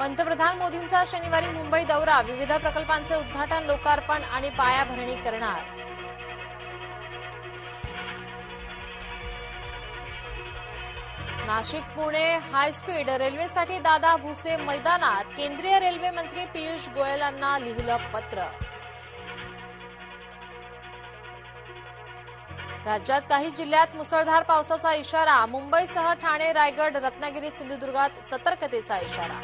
पंतप्रधान मोदींचा शनिवारी मुंबई दौरा विविध प्रकल्पांचे उद्घाटन लोकार्पण आणि पायाभरणी करणार. नाशिक पुणे हायस्पीड रेल्वेसाठी दादा भुसे मैदानात केंद्रीय रेल्वे मंत्री पियुष गोयलांना लिहिलं पत्र. राज्यात काही जिल्ह्यात मुसळधार पावसाचा इशारा मुंबईसह ठाणे रायगड रत्नागिरी सिंधुदुर्गात सतर्कतेचा इशारा.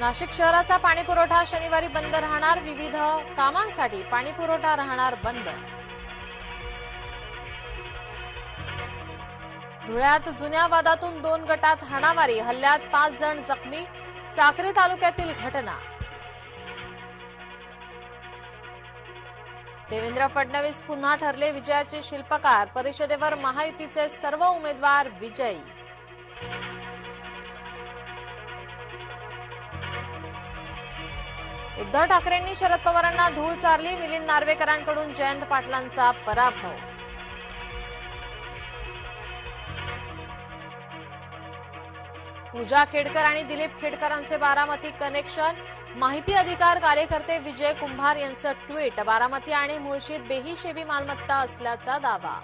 नाशिक शहराचा पाणीपुरवठा शनिवारी बंद राहणार विविध कामांसाठी पाणीपुरवठा राहणार बंद. धुळ्यात जुन्या वादातून दोन गटात हाणामारी हल्ल्यात पाच जण जखमी साक्री तालुक्यातील घटना. देवेंद्र फडणवीस पुन्हा ठरले विजयाचे शिल्पकार परिषदेवर महायुतीचे सर्व उमेदवार विजयी. उद्धव ठाकरेंनी शरद पवारांना धूळ चारली. मिलिंद नार्वेकरांकडून जयंत पाटलांचा पराभव. पूजा खेडकर आणि दिलीप खेडकरांचे बारामती कनेक्शन माहिती अधिकार कार्यकर्ते विजय कुंभार यांचं ट्विट बारामती आणि मुळशीत बेहिशेबी मालमत्ता असल्याचा दावा.